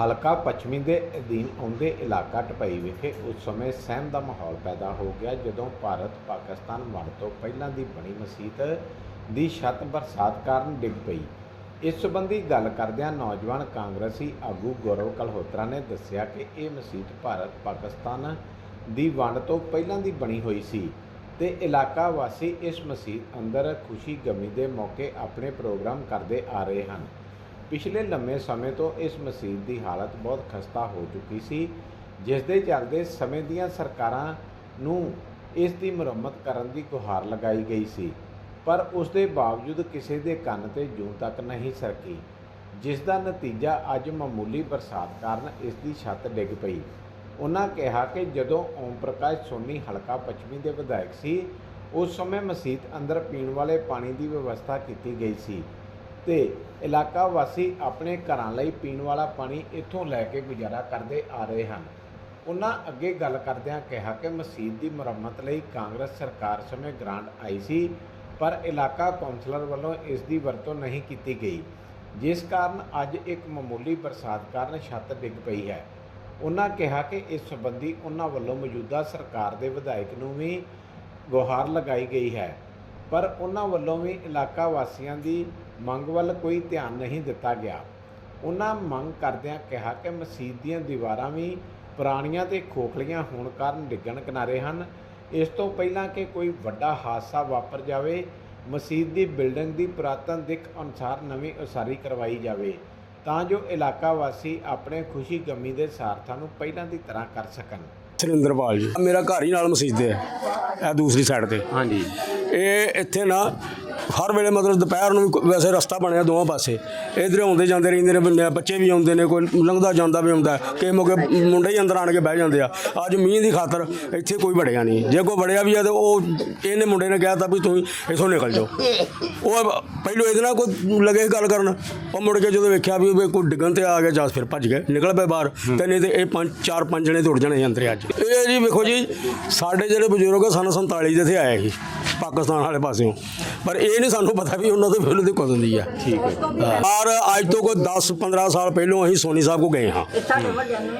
ਹਲਕਾ ਪੱਛਮੀ ਦੇ ਅਧੀਨ ਆਉਂਦੇ ਇਲਾਕਾ ਟਪਈ ਵਿਖੇ ਉਸ ਸਮੇਂ ਸਹਿਮ ਦਾ ਮਾਹੌਲ ਪੈਦਾ ਹੋ ਗਿਆ ਜਦੋਂ ਭਾਰਤ ਪਾਕਿਸਤਾਨ ਵੰਡ ਤੋਂ ਪਹਿਲਾਂ ਦੀ ਬਣੀ ਮਸਜਿਦ ਦੀ ਛੱਤ ਬਰਸਾਤ ਕਾਰਨ ਡਿੱਗ ਪਈ। ਇਸ ਸਬੰਧੀ ਗੱਲ ਕਰਦਿਆਂ ਨੌਜਵਾਨ ਕਾਂਗਰਸੀ ਆਗੂ ਗੌਰਵ ਕਲਹੋਤਰਾ ਨੇ ਦੱਸਿਆ ਕਿ ਇਹ ਮਸਜਿਦ ਭਾਰਤ ਪਾਕਿਸਤਾਨ ਦੀ ਵੰਡ ਤੋਂ ਪਹਿਲਾਂ ਦੀ ਬਣੀ ਹੋਈ ਸੀ ਤੇ ਇਲਾਕਾ ਵਾਸੀ ਇਸ ਮਸਜਿਦ ਅੰਦਰ ਖੁਸ਼ੀ ਗਮੀ ਦੇ ਮੌਕੇ ਆਪਣੇ ਪ੍ਰੋਗਰਾਮ ਕਰਦੇ ਆ ਰਹੇ ਹਨ। ਪਿਛਲੇ ਲੰਮੇ ਸਮੇਂ ਤੋਂ ਇਸ ਮਸਜਿਦ ਦੀ ਹਾਲਤ ਬਹੁਤ ਖਸਤਾ ਹੋ ਚੁੱਕੀ ਸੀ ਜਿਸ ਦੇ ਚੱਲਦੇ ਸਮੇਂ ਦੀਆਂ ਸਰਕਾਰਾਂ ਨੂੰ ਇਸ ਦੀ ਮੁਰੰਮਤ ਕਰਨ ਦੀ ਗੁਹਾਰ ਲਗਾਈ ਗਈ ਸੀ, ਪਰ ਉਸ ਦੇ ਬਾਵਜੂਦ ਕਿਸੇ ਦੇ ਕੰਨ ਤੇ ਜੂੰ ਤੱਕ ਨਹੀਂ ਸਰਕੀ ਜਿਸ ਦਾ ਨਤੀਜਾ ਅੱਜ ਮਾਮੂਲੀ ਬਰਸਾਤ ਕਾਰਨ ਇਸ ਦੀ ਛੱਤ ਡਿੱਗ ਪਈ। ਉਹਨਾਂ ਕਿਹਾ ਕਿ ਜਦੋਂ ਓਮ ਪ੍ਰਕਾਸ਼ ਸੋਨੀ ਹਲਕਾ ਪੱਛਮੀ ਦੇ ਵਿਧਾਇਕ ਸੀ, ਉਸ ਸਮੇਂ ਮਸਜਿਦ ਅੰਦਰ ਪੀਣ ਵਾਲੇ ਪਾਣੀ ਦੀ ਵਿਵਸਥਾ ਕੀਤੀ ਗਈ ਸੀ। ਤੇ ਇਲਾਕਾ ਵਾਸੀ ਆਪਣੇ ਘਰਾਂ ਲਈ ਪੀਣ ਵਾਲਾ ਪਾਣੀ ਇੱਥੋਂ ਲੈ ਕੇ ਗੁਜ਼ਾਰਾ ਕਰਦੇ ਆ ਰਹੇ ਹਨ। ਉਹਨਾਂ ਅੱਗੇ ਗੱਲ ਕਰਦਿਆਂ ਕਿਹਾ ਕਿ ਮਸਜਿਦ ਦੀ ਮੁਰੰਮਤ ਲਈ ਕਾਂਗਰਸ ਸਰਕਾਰ ਸਮੇਂ ਗ੍ਰਾਂਟ ਆਈ ਸੀ, ਪਰ ਇਲਾਕਾ ਕੌਂਸਲਰ ਵੱਲੋਂ ਇਸ ਦੀ ਵਰਤੋਂ ਨਹੀਂ ਕੀਤੀ ਗਈ। ਜਿਸ ਕਾਰਨ ਅੱਜ ਇੱਕ ਮਾਮੂਲੀ ਬਰਸਾਤ ਕਾਰਨ ਛੱਤ ਡਿੱਗ ਪਈ ਹੈ। ਉਹਨਾਂ ਕਿਹਾ ਕਿ ਇਸ ਸੰਬੰਧੀ ਉਹਨਾਂ ਵੱਲੋਂ ਮੌਜੂਦਾ ਸਰਕਾਰ ਦੇ ਵਿਧਾਇਕ ਨੂੰ ਵੀ ਗੁਹਾਰ ਲਗਾਈ ਗਈ ਹੈ। ਪਰ ਉਹਨਾਂ ਵੱਲੋਂ ਵੀ ਇਲਾਕਾ ਵਾਸੀਆਂ ਦੀ ਮੰਗ ਵੱਲ ਕੋਈ ਧਿਆਨ ਨਹੀਂ ਦਿੱਤਾ ਗਿਆ। ਉਹਨਾਂ ਮੰਗ ਕਰਦਿਆਂ ਕਿਹਾ ਕਿ ਮਸਜਿਦ ਦੀਆਂ ਦੀਵਾਰਾਂ ਵੀ ਪੁਰਾਣੀਆਂ ਤੇ ਖੋਖਲੀਆਂ ਹੋਣ ਕਾਰਨ ਡਿੱਗਣ ਕਿਨਾਰੇ ਹਨ। ਇਸ ਤੋਂ ਪਹਿਲਾਂ ਕਿ ਕੋਈ ਵੱਡਾ ਹਾਦਸਾ ਵਾਪਰ ਜਾਵੇ, ਮਸਜਿਦ ਦੀ ਬਿਲਡਿੰਗ ਦੀ ਪੁਰਾਤਨ ਦਿੱਖ ਅਨੁਸਾਰ ਨਵੀਂ ਉਸਾਰੀ ਕਰਵਾਈ ਜਾਵੇ, ਤਾਂ ਜੋ ਇਲਾਕਾ ਵਾਸੀ ਆਪਣੇ ਖੁਸ਼ੀ ਗਮੀ ਦੇ ਸਾਰਥਾਂ ਨੂੰ ਪਹਿਲਾਂ ਦੀ ਤਰ੍ਹਾਂ ਕਰ ਸਕਣ। ਸੁਰਿੰਦਰਪਾਲ ਜੀ। ਮੇਰਾ ਘਰ ਹੀ ਨਾਲ ਮਸਜਿਦ ਹੈ ਇਹ ਦੂਸਰੀ ਸਾਈਡ ਤੇ। ਹਾਂਜੀ। ਇਹ ਇੱਥੇ ਨਾ ਹਰ ਵੇਲੇ ਮਤਲਬ ਦੁਪਹਿਰ ਨੂੰ ਵੀ ਵੈਸੇ ਰਸਤਾ ਬਣਿਆ ਦੋਵਾਂ ਪਾਸੇ। ਇਧਰ ਆਉਂਦੇ ਜਾਂਦੇ ਰਹਿੰਦੇ ਨੇ, ਬੰਦੇ ਬੱਚੇ ਵੀ ਆਉਂਦੇ ਨੇ, ਕੋਈ ਲੰਘਦਾ ਜਾਂਦਾ ਵੀ ਹੁੰਦਾ। ਕਿਸੇ ਮੌਕੇ ਮੁੰਡੇ ਹੀ ਅੰਦਰ ਆਣ ਕੇ ਬਹਿ ਜਾਂਦੇ ਆ। ਅੱਜ ਮੀਂਹ ਦੀ ਖਾਤਰ ਇੱਥੇ ਕੋਈ ਵੜਿਆ ਨਹੀਂ। ਜੇ ਕੋਈ ਵੜਿਆ ਵੀ ਆ ਤੇ ਉਹ ਇਹਨੇ ਮੁੰਡੇ ਨੇ ਕਿਹਾ ਤਾਂ ਵੀ ਤੁਸੀਂ ਇੱਥੋਂ ਨਿਕਲ ਜਾਓ। ਉਹ ਪਹਿਲੋਂ ਇਹਦੇ ਨਾਲ ਕੋਈ ਲੱਗੇ ਗੱਲ ਕਰਨ। ਉਹ ਮੁੜ ਕੇ ਜਦੋਂ ਵੇਖਿਆ ਵੀ ਕੋਈ ਡਿੱਗਣ ਤੇ ਆ ਗਿਆ ਜਸ ਫਿਰ ਭੱਜ ਗਏ, ਨਿਕਲ ਪਏ ਬਾਹਰ। ਤੇ ਨਹੀਂ ਤੇ ਇਹ ਪੰਜ, ਚਾਰ, ਪੰਜ ਜਣੇ ਤੁਰ ਜਾਣੇ ਅੰਦਰ ਅੱਜ। ਇਹ ਜੀ ਵੇਖੋ ਜੀ, ਸਾਡੇ ਜਿਹੜੇ ਬਜ਼ੁਰਗ ਆ, ਸਾਨੂੰ 47 ਦੇ ਇੱਥੇ ਆਏ ਸੀ। ਪਾਕਿਸਤਾਨ ਵਾਲੇ ਪਾਸਿਓਂ। ਪਰ ਇਹ ਨਹੀਂ ਸਾਨੂੰ ਪਤਾ ਵੀ ਉਹਨਾਂ ਦੇ ਵੇਲੇ ਦੀ ਕਦੋਂ ਦੀ ਆ। ਠੀਕ ਹੈ। ਔਰ ਅੱਜ ਤੋਂ ਕੋਈ 10 15 ਸਾਲ ਪਹਿਲੋਂ ਅਸੀਂ ਸੋਨੀ ਸਾਹਿਬ ਕੋ ਗਏ ਹਾਂ।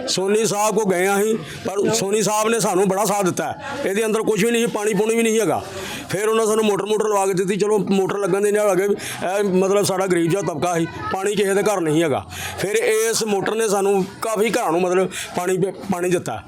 ਸੋਨੀ ਸਾਹਿਬ ਕੋ ਗਏ ਹਾਂ ਅਸੀਂ ਪਰ ਸੋਨੀ ਸਾਹਿਬ ਨੇ ਸਾਨੂੰ ਬੜਾ ਸਾਥ ਦਿੱਤਾ। ਇਹਦੇ ਅੰਦਰ ਕੁਝ ਵੀ ਨਹੀਂ ਸੀ, ਪਾਣੀ ਪੂਣੀ ਵੀ ਨਹੀਂ ਹੈਗਾ। ਫਿਰ ਉਹਨਾਂ ਸਾਨੂੰ ਮੋਟਰ ਮੋਟਰ ਲਵਾ ਕੇ ਦਿੱਤੀ ਚਲੋ ਮੋਟਰ ਲੱਗਣ ਦੇ ਨਾਲ ਅਗੇ ਮਤਲਬ ਸਾਡਾ ਗਰੀਬ ਜਿਹਾ ਤਬਕਾ ਸੀ ਪਾਣੀ ਕਿਸੇ ਦੇ ਘਰ ਨਹੀਂ ਹੈਗਾ। ਫਿਰ ਇਸ ਮੋਟਰ ਨੇ ਸਾਨੂੰ ਕਾਫੀ ਘਰਾਂ ਨੂੰ ਮਤਲਬ ਪਾਣੀ ਪਾਣੀ ਦਿੱਤਾ।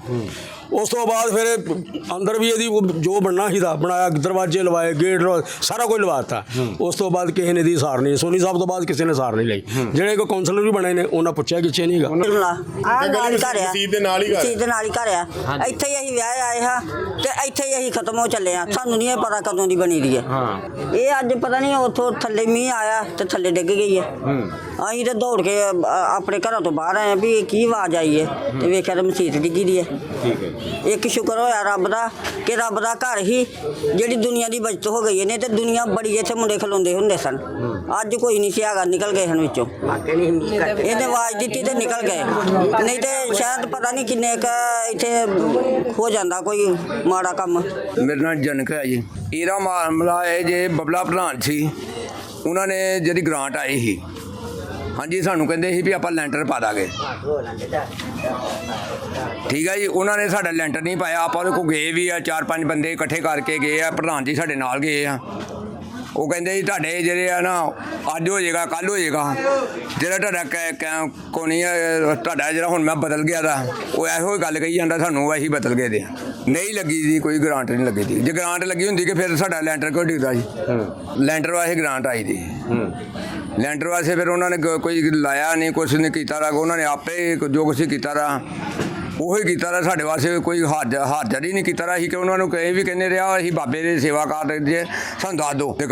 ਉਸ ਤੋਂ ਬਾਅਦ ਫਿਰ ਅੰਦਰ ਵੀ ਇਹਦੀ ਜੋ ਬਣਨਾ ਸੀ ਦਾ ਬਣਾਇਆ ਦਰਵਾਜ਼ੇ ਲਵਾਏ ਗੇਟ ਸਾਰਾ ਕੁਝ ਲਵਾਤਾ ਉਸ ਤੋਂ ਬਾਅਦ ਕਿਸੇ ਨੇ ਦੀ ਸਾਰ ਨਹੀਂ ਸੋਨੀ ਸਾਹਿਬ ਤੋਂ ਬਾਅਦ ਕਿਸੇ ਨੇ ਸਾਰ ਨਹੀਂ ਲਈ। ਜਿਹੜੇ ਕੋ ਕਾਉਂਸਲਰ ਵੀ ਬਣੇ ਨੇ ਉਹਨਾਂ ਪੁੱਛਿਆ ਕਿਛੇ ਨਹੀਂ ਹੈਗਾ। ਲਾ ਆ ਨਾਲ ਹੀ ਘਰ ਆ। ਮਸਜਿਦ ਦੇ ਨਾਲ ਹੀ ਘਰ ਆ। ਮਸਜਿਦ ਦੇ ਨਾਲ ਹੀ ਘਰ ਆ। ਇੱਥੇ ਹੀ ਅਸੀਂ ਵਿਆਹ ਆਏ ਹਾਂ ਤੇ ਇੱਥੇ ਹੀ ਅਸੀਂ ਖਤਮ ਹੋ ਚੱਲੇ ਆ ਸਾਨੂੰ ਨਹੀਂ ਇਹ ਪਤਾ ਕਦੋਂ ਦੀ ਬਣੀ ਦੀ ਹੈ। ਹਾਂ। ਇਹ ਅੱਜ ਪਤਾ ਨਹੀਂ ਉੱਥੋਂ ਥੱਲੇ ਮੀਂਹ ਆਇਆ ਤੇ ਥੱਲੇ ਡਿੱਗ ਗਈ ਹੈ। ਅਸੀਂ ਤੇ ਦੌੜ ਕੇ ਆਪਣੇ ਘਰਾਂ ਤੋਂ ਬਾਹਰ ਆਏ ਵੀ ਇਹ ਕੀ ਆਵਾਜ਼ ਆਈ ਹੈ। ਤੇ ਵੇਖਿਆ ਤਾਂ ਮਸਜਿਦ ਡਿੱਗੀ ਦੀ ਹੈ। ਠੀਕ ਹੈ ਇੱਕ ਸ਼ੁਕਰ ਹੋਇਆ ਰੱਬ ਦਾ ਕਿ ਰੱਬ ਦਾ ਘਰ ਹੀ ਜਿਹੜੀ ਦੁਨੀਆ ਦੀ ਬਚਤ ਹੋ ਗਈ ਨਹੀਂ ਤੇ ਦੁਨੀਆ ਬੜੀ ਇੱਥੇ ਮੁੰਡੇ ਖਲੋਂਦੇ ਹੁੰਦੇ ਸਨ। ਅੱਜ ਕੋਈ ਨਹੀਂ ਸੀ ਹੈਗਾ ਨਿਕਲ ਗਏ ਹਨ ਵਿੱਚੋਂ। ਇਹਨੇ ਆਵਾਜ਼ ਦਿੱਤੀ ਤੇ ਨਿਕਲ ਗਏ। ਨਹੀਂ ਤੇ ਸ਼ਾਇਦ ਪਤਾ ਨਹੀਂ ਕਿੰਨੇ ਕ ਇੱਥੇ ਹੋ ਜਾਂਦਾ ਕੋਈ ਮਾੜਾ ਕੰਮ। ਮੇਰਾ ਨਾਮ ਜਨਕ ਹੈ ਜੀ। ਇਹਦਾ ਮਾਮਲਾ ਹੈ ਜੇ ਬਬਲਾ ਪ੍ਰਧਾਨ ਸੀ ਉਹਨਾਂ ਨੇ ਜਿਹੜੀ ਗ੍ਰਾਂਟ ਆਈ ਸੀ ਹਾਂਜੀ ਸਾਨੂੰ ਕਹਿੰਦੇ ਸੀ ਵੀ ਆਪਾਂ ਲੈਂਟਰ ਪਾ ਦਾਂਗੇ। ਠੀਕ ਹੈ ਜੀ ਉਹਨਾਂ ਨੇ ਸਾਡਾ ਲੈਂਟਰ ਨਹੀਂ ਪਾਇਆ। ਆਪਾਂ ਉਹਦੇ ਕੋਲ ਗਏ ਵੀ ਆ ਚਾਰ ਪੰਜ ਬੰਦੇ ਇਕੱਠੇ ਕਰਕੇ ਗਏ ਆ ਪ੍ਰਧਾਨ ਜੀ ਸਾਡੇ ਨਾਲ ਗਏ ਆ। ਉਹ ਕਹਿੰਦੇ ਜੀ ਤੁਹਾਡੇ ਜਿਹੜੇ ਆ ਨਾ ਅੱਜ ਹੋ ਜਾਏਗਾ ਕੱਲ ਹੋ ਜਾਏਗਾ। ਜਿਹੜਾ ਤੁਹਾਡਾ ਕੈ- ਕੈ- ਕੋਣੀ ਤੁਹਾਡਾ ਜਿਹੜਾ ਹੁਣ ਮੈਂ ਬਦਲ ਗਿਆ ਦਾ ਉਹ ਇਹੋ ਹੀ ਗੱਲ ਕਹੀ ਜਾਂਦਾ ਸਾਨੂੰ ਅਸੀਂ ਬਦਲ ਗਏ ਦੇ ਨਹੀਂ ਲੱਗੀ ਜੀ ਕੋਈ ਗ੍ਰਾਂਟ ਨਹੀਂ ਲੱਗੀ ਦੀ ਜੇ ਗ੍ਰਾਂਟ ਲੱਗੀ ਹੁੰਦੀ ਕਿ ਫਿਰ ਸਾਡਾ ਲੈਂਟਰ ਕਿਉਂ ਡਿੱਗਦਾ ਜੀ? ਲੈਂਟਰ ਵਾਸਤੇ ਗ੍ਰਾਂਟ ਆਈ ਦੀ। ਲੈਂਟਰ ਵਾਸਤੇ ਫਿਰ ਉਹਨਾਂ ਨੇ ਕ- ਕੋਈ ਲਾਇਆ ਨਹੀਂ, ਕੁਛ ਨਹੀਂ ਕੀਤਾ ਰਾ, ਉਹਨਾਂ ਨੇ ਆਪੇ ਜੋ ਕੁਛ ਕੀਤਾ ਰਾ, ਉਹੀ ਕੀਤਾ ਰਾ, ਸਾਡੇ ਵਾਸਤੇ ਕੋਈ ਹਾਜ਼ਰ ਹਾਜ਼ਰ ਹੀ ਨਹੀਂ ਕੀਤਾ ਰਾ, ਅਸੀਂ ਕਿ ਉਹਨਾਂ ਨੂੰ ਕਹੇ ਵੀ ਕਹਿੰਦੇ ਰਿਹਾ ਅਸੀਂ ਬਾਬੇ ਦੀ ਸੇਵਾ ਕਰ ਜੇ, ਸਾਨੂੰ ਦੱਸ ਦਿਓ ਤੇ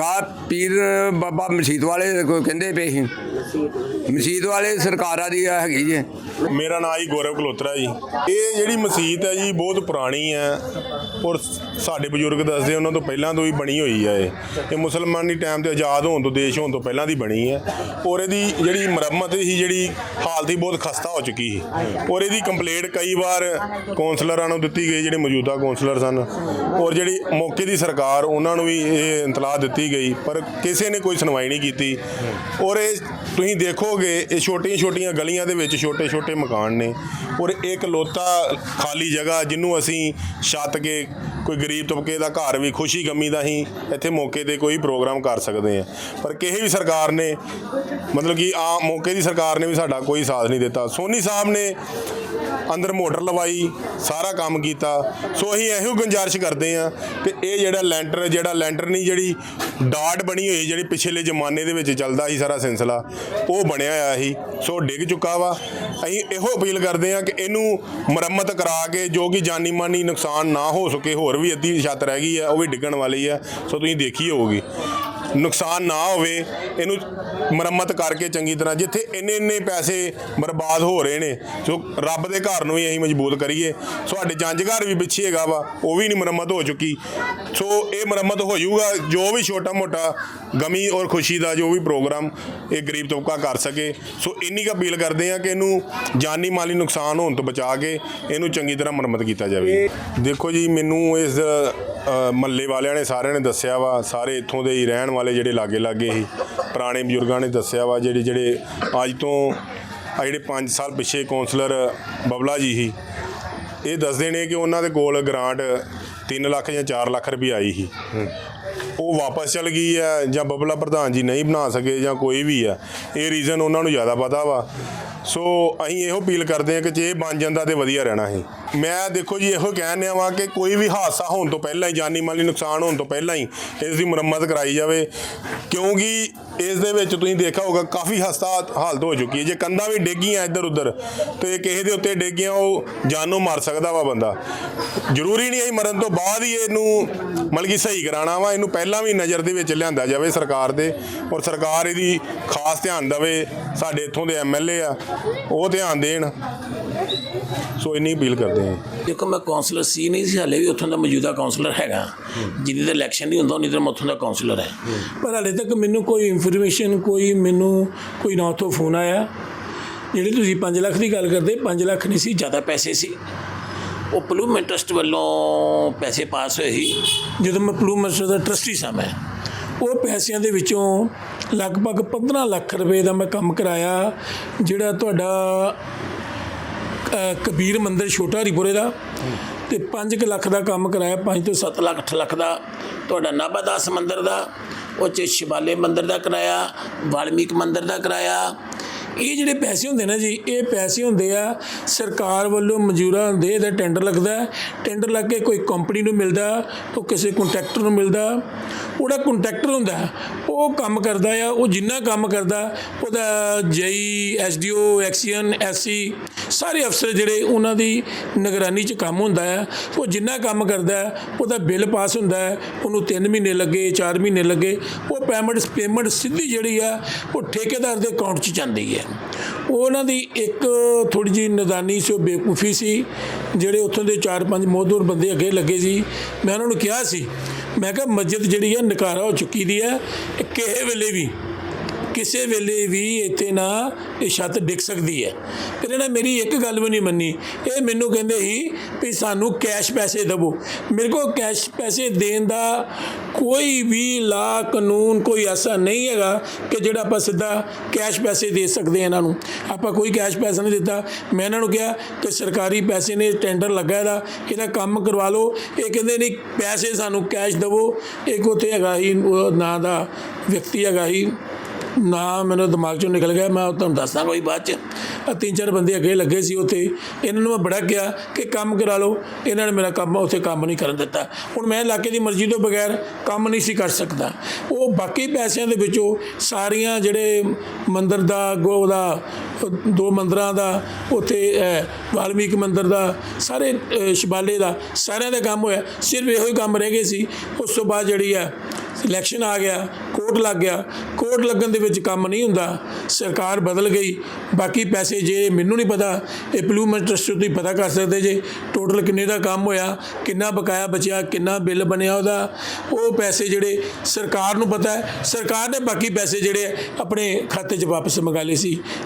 ਪੀਰ ਬਾਬਾ ਮਸੀਤ ਵਾਲੇ ਕੋਈ ਕਹਿੰਦੇ ਪਏ ਸੀ। ਮਸੀਤ ਵਾਲੇ ਸਰਕਾਰਾਂ ਦੀ ਹੈਗੀ ਜੇ। ਮੇਰਾ ਨਾਮ ਜੀ ਗੌਰਵ ਕਲੋਤਰਾ ਜੀ। ਇਹ ਜਿਹੜੀ ਮਸਜਿਦ ਹੈ ਜੀ, ਬਹੁਤ ਪੁਰਾਣੀ ਹੈ। ਔਰ ਸਾਡੇ ਬਜ਼ੁਰਗ ਦੱਸਦੇ ਉਹਨਾਂ ਤੋਂ ਪਹਿਲਾਂ ਤੋਂ ਹੀ ਬਣੀ ਹੋਈ ਹੈ ਇਹ। ਇਹ ਮੁਸਲਮਾਨੀ ਟਾਈਮ ਤੇ ਆਜ਼ਾਦ ਹੋਣ ਤੋਂ, ਦੇਸ਼ ਹੋਣ ਤੋਂ ਪਹਿਲਾਂ ਦੀ ਬਣੀ ਹੈ। ਔਰ ਇਹਦੀ ਜਿਹੜੀ ਮੁਰੰਮਤ ਸੀ, ਜਿਹੜੀ ਹਾਲਤ ਹੀ ਬਹੁਤ ਖਸਤਾ ਹੋ ਚੁੱਕੀ ਸੀ। ਔਰ ਇਹਦੀ ਕੰਪਲੇਂਟ ਕਈ ਵਾਰ ਕੌਂਸਲਰਾਂ ਨੂੰ ਦਿੱਤੀ ਗਈ, ਜਿਹੜੇ ਮੌਜੂਦਾ ਕੌਂਸਲਰ ਸਨ। ਔਰ ਜਿਹੜੀ ਮੌਕੇ ਦੀ ਸਰਕਾਰ, ਉਹਨਾਂ ਨੂੰ ਵੀ ਇਹ ਇਤਲਾਹ ਦਿੱਤੀ ਗਈ, ਪਰ ਕਿਸੇ ਨੇ ਕੋਈ ਸੁਣਵਾਈ ਨਹੀਂ ਕੀਤੀ। ਔਰ ਇਹ ਤੁਸੀਂ ਦੇਖੋਗੇ, ਇਹ ਛੋਟੀਆਂ ਛੋਟੀਆਂ ਗਲੀਆਂ ਦੇ ਵਿੱਚ ਛੋਟੇ ਛੋਟੇ ਮਕਾਨ ਨੇ ਔਰ ਇੱਕ ਲੋਤਾ ਖਾਲੀ ਜਗ੍ਹਾ ਜਿਹਨੂੰ ਅਸੀਂ ਛੱਤ ਕੇ ਕੋਈ ਗਰੀਬ ਤਬਕੇ ਦਾ ਘਰ ਵੀ ਖੁਸ਼ੀ ਗਮੀ ਦਾ ਹੀ ਇੱਥੇ ਮੌਕੇ ਤੇ ਕੋਈ ਪ੍ਰੋਗਰਾਮ ਕਰ ਸਕਦੇ ਆ। ਪਰ ਕਿਸੇ ਵੀ ਸਰਕਾਰ ਨੇ, ਮਤਲਬ ਕਿ ਆ ਮੌਕੇ ਦੀ ਸਰਕਾਰ ਨੇ ਵੀ ਸਾਡਾ ਕੋਈ ਸਾਥ ਨਹੀਂ ਦਿੱਤਾ। ਸੋਨੀ ਸਾਹਿਬ ਨੇ ਅੰਦਰ ਮੋਟਰ ਲਵਾਈ, ਸਾਰਾ ਕੰਮ ਕੀਤਾ। ਸੋ ਅਸੀਂ ਇਹੋ ਗੁੰਜਾਰਿਸ਼ ਕਰਦੇ ਆ ਕਿ ਇਹ ਜਿਹੜਾ ਲੈਂਟਰ ਜਿਹੜਾ ਲੈਂਟਰ ਨਹੀਂ, ਜਿਹੜੀ ਡਾਟ ਬਣੀ ਹੋਈ ਜਿਹੜੀ ਪਿਛਲੇ ਜ਼ਮਾਨੇ ਦੇ ਵਿੱਚ ਚੱਲਦਾ ਸੀ ਸਾਰਾ ਸਿਲਸਿਲਾ, ਉਹ ਬਣਿਆ ਹੋਇਆ ਸੀ। ਸੋ ਡਿੱਗ ਚੁੱਕਾ ਵਾ। ਅਸੀਂ ਇਹੋ ਅਪੀਲ ਕਰਦੇ ਆ ਕਿ ਇਹਨੂੰ ਮੁਰੰਮਤ ਕਰਾ ਕੇ, ਜੋ ਕਿ ਜਾਨੀ ਮਾਨੀ ਨੁਕਸਾਨ ਨਾ ਹੋ ਸਕੇ, ਹੋਰ ਵੀ ਅੱਧੀ ਛੱਤ ਰਹਿ ਗਈ ਹੈ, ਉਹ ਵੀ ਡਿੱਗਣ ਵਾਲੀ ਹੈ। ਸੋ ਤੁਸੀਂ ਦੇਖੀ ਹੋਊਗੀ ਨੁਕਸਾਨ ਨਾ ਹੋਵੇ, ਇਹਨੂੰ ਮੁਰੰਮਤ ਕਰਕੇ ਚੰਗੀ ਤਰ੍ਹਾਂ ਜਿੱਥੇ ਇੰਨੇ ਇੰਨੇ ਪੈਸੇ ਬਰਬਾਦ ਹੋ ਰਹੇ ਨੇ, ਸੋ ਰੱਬ ਦੇ ਘਰ ਨੂੰ ਵੀ ਅਸੀਂ ਮਜ਼ਬੂਤ ਕਰੀਏ। ਸਾਡੇ ਜੰਜ ਘਰ ਵੀ ਪਿੱਛੇ ਹੈਗਾ ਵਾ, ਉਹ ਵੀ ਨਹੀਂ ਮੁਰੰਮਤ ਹੋ ਚੁੱਕੀ। ਸੋ ਇਹ ਮੁਰੰਮਤ ਹੋ ਜਾਊਗਾ, ਜੋ ਵੀ ਛੋਟਾ ਮੋਟਾ ਗਮੀ ਔਰ ਖੁਸ਼ੀ ਦਾ ਜੋ ਵੀ ਪ੍ਰੋਗਰਾਮ ਇਹ ਗਰੀਬ ਤਬਕਾ ਕਰ ਸਕੇ। ਸੋ ਇੰਨੀ ਕੁ ਅਪੀਲ ਕਰਦੇ ਆ ਕਿ ਇਹਨੂੰ ਜਾਨੀ ਮਾਲੀ ਨੁਕਸਾਨ ਹੋਣ ਤੋਂ ਬਚਾ ਕੇ ਇਹਨੂੰ ਚੰਗੀ ਤਰ੍ਹਾਂ ਮੁਰੰਮਤ ਕੀਤਾ ਜਾਵੇ। ਦੇਖੋ ਜੀ, ਮੈਨੂੰ ਇਸ ਮੱਲੇ ਵਾਲਿਆਂ ਨੇ ਸਾਰਿਆਂ ਨੇ ਦੱਸਿਆ ਵਾ ਸਾਰੇ ਇੱਥੋਂ ਦੇ ਹੀ ਰਹਿਣ ਵਾਲੇ ਜਿਹੜੇ ਲਾਗੇ ਲਾਗੇ ਸੀ ਪੁਰਾਣੇ ਬਜ਼ੁਰਗਾਂ ਨੇ ਦੱਸਿਆ ਵਾ ਜਿਹੜੇ ਜਿਹੜੇ ਅੱਜ ਤੋਂ ਆ ਜਿਹੜੇ 5 ਸਾਲ ਪਿੱਛੇ ਕਾਉਂਸਲਰ ਬਬਲਾ ਜੀ ਸੀ ਇਹ ਦੱਸਦੇ ਨੇ ਕਿ ਉਹਨਾਂ ਦੇ ਕੋਲ ਗ੍ਰਾਂਟ 3 ਲੱਖ ਜਾਂ 4 ਲੱਖ ਰੁਪਏ ਆਈ ਸੀ। ਉਹ ਵਾਪਸ ਚਲ ਗਈ ਹੈ ਜਾਂ ਬਬਲਾ ਪ੍ਰਧਾਨ ਜੀ ਨਹੀਂ ਬਣਾ ਸਕੇ ਜਾਂ ਕੋਈ ਵੀ ਆ ਇਹ ਰੀਜ਼ਨ ਉਹਨਾਂ ਨੂੰ ਜ਼ਿਆਦਾ ਪਤਾ ਵਾ। ਸੋ ਅਸੀਂ ਇਹੋ ਅਪੀਲ ਕਰਦੇ ਹਾਂ ਕਿ ਜੇ ਇਹ ਬਣ ਜਾਂਦਾ ਤੇ ਵਧੀਆ ਰਹਿਣਾ ਸੀ। ਮੈਂ ਦੇਖੋ ਜੀ ਇਹੋ ਕਹਿਣ ਰਿਹਾ ਵਾਂ ਕਿ ਕੋਈ ਵੀ ਹਾਦਸਾ ਹੋਣ ਤੋਂ ਪਹਿਲਾਂ ਹੀ, ਜਾਨੀ ਮਾਲੀ ਨੁਕਸਾਨ ਹੋਣ ਤੋਂ ਪਹਿਲਾਂ ਹੀ ਇਸ ਦੀ ਮੁਰੰਮਤ ਕਰਾਈ ਜਾਵੇ। ਕਿਉਂਕਿ ਇਸ ਦੇ ਵਿੱਚ ਤੁਸੀਂ ਦੇਖਿਆ ਹੋਗਾ ਕਾਫੀ ਹਸਤਾ ਹਾਲਤ ਹੋ ਚੁੱਕੀ ਹੈ। ਜੇ ਕੰਧਾਂ ਵੀ ਡੇਗੀਆਂ ਇੱਧਰ ਉੱਧਰ ਤੇ ਕਿਸੇ ਦੇ ਉੱਤੇ ਡੇਗੀਆਂ, ਉਹ ਜਾਨੋਂ ਮਰ ਸਕਦਾ ਵਾ ਬੰਦਾ। ਜ਼ਰੂਰੀ ਨਹੀਂ ਹੈ ਮਰਨ ਤੋਂ ਬਾਅਦ ਹੀ ਇਹਨੂੰ ਮਤਲਬ ਕਿ ਸਹੀ ਕਰਾਉਣਾ ਵਾ। ਇਹਨੂੰ ਪਹਿਲਾਂ ਵੀ ਨਜ਼ਰ ਦੇ ਵਿੱਚ ਲਿਆਂਦਾ ਜਾਵੇ ਸਰਕਾਰ ਦੇ ਔਰ ਸਰਕਾਰ ਇਹਦੀ ਖਾਸ ਧਿਆਨ ਦੇਵੇ। ਸਾਡੇ ਇੱਥੋਂ ਦੇ ਐਮਐਲਏ ਆ, ਉਹ ਧਿਆਨ ਦੇਣ। ਸੋ ਇੰਨੀ ਅਪੀਲ ਕਰਦੇ ਹਾਂ। ਦੇਖੋ, ਮੈਂ ਕਾਉਂਸਲਰ ਸੀ ਨਹੀਂ ਸੀ, ਹਾਲੇ ਵੀ ਉੱਥੋਂ ਦਾ ਮੌਜੂਦਾ ਕਾਉਂਸਲਰ ਹੈਗਾ। ਜਿਹਦੀ ਦਾ ਇਲੈਕਸ਼ਨ ਨਹੀਂ ਹੁੰਦਾ ਉਨੀ ਤਾਂ ਮੈਂ ਉੱਥੋਂ ਦਾ ਕਾਉਂਸਲਰ ਹੈ। ਪਰ ਹਾਲੇ ਤੱਕ ਮੈਨੂੰ ਕੋਈ ਇਨਫੋਰਮੇਸ਼ਨ ਕੋਈ ਮੈਨੂੰ ਕੋਈ ਨਾ ਉੱਥੋਂ ਫੋਨ ਆਇਆ। ਜਿਹੜੇ ਤੁਸੀਂ 5 ਲੱਖ ਦੀ ਗੱਲ ਕਰਦੇ 5 ਲੱਖ ਨਹੀਂ ਸੀ, ਜ਼ਿਆਦਾ ਪੈਸੇ ਸੀ। ਉਹ ਪਲੂਮੈਂਟ ਟਰਸਟ ਵੱਲੋਂ ਪੈਸੇ ਪਾਸ ਹੋਏ ਸੀ। ਜਦੋਂ ਮੈਂ ਪਲੂਮੈਂਟ ਦਾ ਟਰਸਟੀ ਸਾਂ ਮੈਂ, ਉਹ ਪੈਸਿਆਂ ਦੇ ਵਿੱਚੋਂ ਲਗਭਗ 15 ਲੱਖ ਰੁਪਏ ਦਾ ਮੈਂ ਕੰਮ ਕਰਾਇਆ, ਜਿਹੜਾ ਤੁਹਾਡਾ ਕਬੀਰ ਮੰਦਿਰ ਛੋਟਾ ਹਰੀਪੁਰੇ ਦਾ ਤੇ 5 ਲੱਖ ਦਾ ਕੰਮ ਕਰਾਇਆ 5 ਤੋਂ 7 ਲੱਖ 8 ਲੱਖ ਦਾ। ਤੁਹਾਡਾ ਨਾਭਾ ਦਾਸ ਮੰਦਿਰ ਦਾ, ਉਹ ਚ ਸ਼ਿਵਾਲੇ ਮੰਦਿਰ ਦਾ ਕਰਾਇਆ, ਵਾਲਮੀਕ ਮੰਦਿਰ ਦਾ ਕਰਾਇਆ। ਇਹ ਜਿਹੜੇ ਪੈਸੇ ਹੁੰਦੇ ਨੇ ਜੀ, ਇਹ ਪੈਸੇ ਹੁੰਦੇ ਆ, ਸਰਕਾਰ ਵੱਲੋਂ ਮਨਜ਼ੂਰਾ ਹੁੰਦੇ ਇਹਦਾ ਟੈਂਡਰ ਲੱਗਦਾ, ਟੈਂਡਰ ਲੱਗ ਕੇ ਕੋਈ ਕੰਪਨੀ ਨੂੰ ਮਿਲਦਾ, ਉਹ ਕਿਸੇ ਕੰਟਰੈਕਟਰ ਨੂੰ ਮਿਲਦਾ। ਉਹਦਾ ਕੰਟਰੈਕਟਰ ਹੁੰਦਾ ਉਹ ਕੰਮ ਕਰਦਾ ਆ ਉਹ ਜਿੰਨਾ ਕੰਮ ਕਰਦਾ ਉਹਦਾ ਜਈ ਐਸਡੀਓ ਐਕਸੀਅਨ ਐਸਸੀ ਸਾਰੇ ਅਫਸਰ ਜਿਹੜੇ ਉਹਨਾਂ ਦੀ ਨਿਗਰਾਨੀ 'ਚ ਕੰਮ ਹੁੰਦਾ ਹੈ। ਉਹ ਜਿੰਨਾ ਕੰਮ ਕਰਦਾ ਹੈ, ਉਹਦਾ ਬਿੱਲ ਪਾਸ ਹੁੰਦਾ ਹੈ ਉਹਨੂੰ 3 ਮਹੀਨੇ ਲੱਗੇ 4 ਮਹੀਨੇ ਲੱਗੇ ਉਹ ਪੇਮੈਂਟ ਪੇਮੈਂਟ ਸਿੱਧੀ ਜਿਹੜੀ ਆ ਉਹ ਠੇਕੇਦਾਰ ਦੇ ਅਕਾਊਂਟ 'ਚ ਜਾਂਦੀ ਹੈ। ਉਹਨਾਂ ਦੀ ਇੱਕ ਥੋੜੀ ਜਿਹੀ ਨਦਾਨੀ ਸੀ ਉਹ ਬੇਵਕੂਫੀ ਸੀ ਜਿਹੜੇ ਉੱਥੋਂ ਦੇ 4-5 ਮੋਦੂਰ ਬੰਦੇ ਅੱਗੇ ਲੱਗੇ ਸੀ ਮੈਂ ਉਹਨਾਂ ਨੂੰ ਕਿਹਾ ਸੀ ਮੈਂ ਕਿਹਾ ਮਸਜਿਦ ਜਿਹੜੀ ਹੈ ਨਕਾਰਾ ਹੋ ਚੁੱਕੀ ਦੀ ਹੈ ਕਿਸੇ ਵੇਲੇ ਵੀ ਕਿਸੇ ਵੇਲੇ ਵੀ ਇੱਥੇ ਨਾ ਇਹ ਛੱਤ ਡਿੱਗ ਸਕਦੀ ਹੈ। ਫਿਰ ਇਹਨਾਂ ਮੇਰੀ ਇੱਕ ਗੱਲ ਵੀ ਨਹੀਂ ਮੰਨੀ। ਇਹ ਮੈਨੂੰ ਕਹਿੰਦੇ ਸੀ ਵੀ ਸਾਨੂੰ ਕੈਸ਼ ਪੈਸੇ ਦੇਵੋ। ਮੇਰੇ ਕੋਲ ਕੈਸ਼ ਪੈਸੇ ਦੇਣ ਦਾ ਕੋਈ ਵੀ ਲਾ ਕਾਨੂੰਨ ਕੋਈ ਐਸਾ ਨਹੀਂ ਹੈਗਾ ਕਿ ਜਿਹੜਾ ਆਪਾਂ ਸਿੱਧਾ ਕੈਸ਼ ਪੈਸੇ ਦੇ ਸਕਦੇ ਇਹਨਾਂ ਨੂੰ। ਆਪਾਂ ਕੋਈ ਕੈਸ਼ ਪੈਸਾ ਨਹੀਂ ਦਿੱਤਾ। ਮੈਂ ਇਹਨਾਂ ਨੂੰ ਕਿਹਾ ਕਿ ਸਰਕਾਰੀ ਪੈਸੇ ਨੇ, ਟੈਂਡਰ ਲੱਗਾ ਇਹਦਾ ਇਹਦਾ ਕੰਮ ਕਰਵਾ ਲਓ। ਇਹ ਕਹਿੰਦੇ ਨਹੀਂ ਪੈਸੇ ਸਾਨੂੰ ਕੈਸ਼ ਦੇਵੋ। ਇੱਕ ਉੱਥੇ ਹੈਗਾ ਹੀ ਨਾਂ ਦਾ ਵਿਅਕਤੀ ਹੈਗਾ ਹੀ ਨਾ ਮੈਨੂੰ ਦਿਮਾਗ ਚੋਂ ਨਿਕਲ ਗਿਆ ਮੈਂ ਤੁਹਾਨੂੰ ਦੱਸਦਾ ਕੋਈ ਬਾਅਦ ਚ। ਤਿੰਨ ਚਾਰ ਬੰਦੇ ਅੱਗੇ ਲੱਗੇ ਸੀ ਉੱਥੇ। ਇਹਨਾਂ ਨੂੰ ਮੈਂ ਬੜਾ ਕਿਹਾ ਕਿ ਕੰਮ ਕਰਾ ਲਓ। ਇਹਨਾਂ ਨੇ ਮੇਰਾ ਕੰਮ ਉੱਥੇ ਕੰਮ ਨਹੀਂ ਕਰਨ ਦਿੱਤਾ। ਹੁਣ ਮੈਂ ਇਲਾਕੇ ਦੀ ਮਰਜ਼ੀ ਤੋਂ ਬਗੈਰ ਕੰਮ ਨਹੀਂ ਸੀ ਕਰ ਸਕਦਾ। ਉਹ ਬਾਕੀ ਪੈਸਿਆਂ ਦੇ ਵਿੱਚੋਂ ਸਾਰੀਆਂ ਜਿਹੜੇ ਮੰਦਰ ਦਾ ਗੋ ਦਾ ਦੋ ਮੰਦਰਾਂ ਦਾ ਉੱਥੇ ਵਾਲਮੀਕ ਮੰਦਰ ਦਾ ਸਾਰੇ ਅਹ, ਸ਼ਿਵਾਲੇ ਦਾ ਸਾਰਿਆਂ ਦਾ ਕੰਮ ਹੋਇਆ। ਸਿਰਫ ਇਹੋ ਹੀ ਕੰਮ ਰਹਿ ਗਏ ਸੀ। ਉਸ ਤੋਂ ਬਾਅਦ ਜਿਹੜੀ ਆ ਇਲੈਕਸ਼ਨ ਆ ਗਿਆ ਕੋਰਟ ਲੱਗ ਗਿਆ। ਕੋਰਟ ਲੱਗਣ ਦੇ ਵਿੱਚ ਕੰਮ ਨਹੀਂ ਹੁੰਦਾ। ਸਰਕਾਰ ਬਦਲ ਗਈ। ਬਾਕੀ ਪੈਸੇ ਜੇ ਮੈਨੂੰ ਨਹੀਂ ਪਤਾ, ਇਹ ਪਲੂਮੈਂਟ ਟਰਸਟ ਤੁਸੀਂ ਪਤਾ ਕਰ ਸਕਦੇ ਜੇ ਟੋਟਲ ਕਿੰਨੇ ਦਾ ਕੰਮ ਹੋਇਆ, ਕਿੰਨਾ ਬਕਾਇਆ ਬਚਿਆ, ਕਿੰਨਾ ਬਿੱਲ ਬਣਿਆ ਉਹਦਾ। ਉਹ ਪੈਸੇ ਜਿਹੜੇ ਸਰਕਾਰ ਨੂੰ ਪਤਾ ਹੈ, ਸਰਕਾਰ ਨੇ ਬਾਕੀ ਪੈਸੇ ਜਿਹੜੇ ਆਪਣੇ ਖਾਤੇ 'ਚ ਵਾਪਸ ਮੰਗਾ ਲਏ ਸੀ।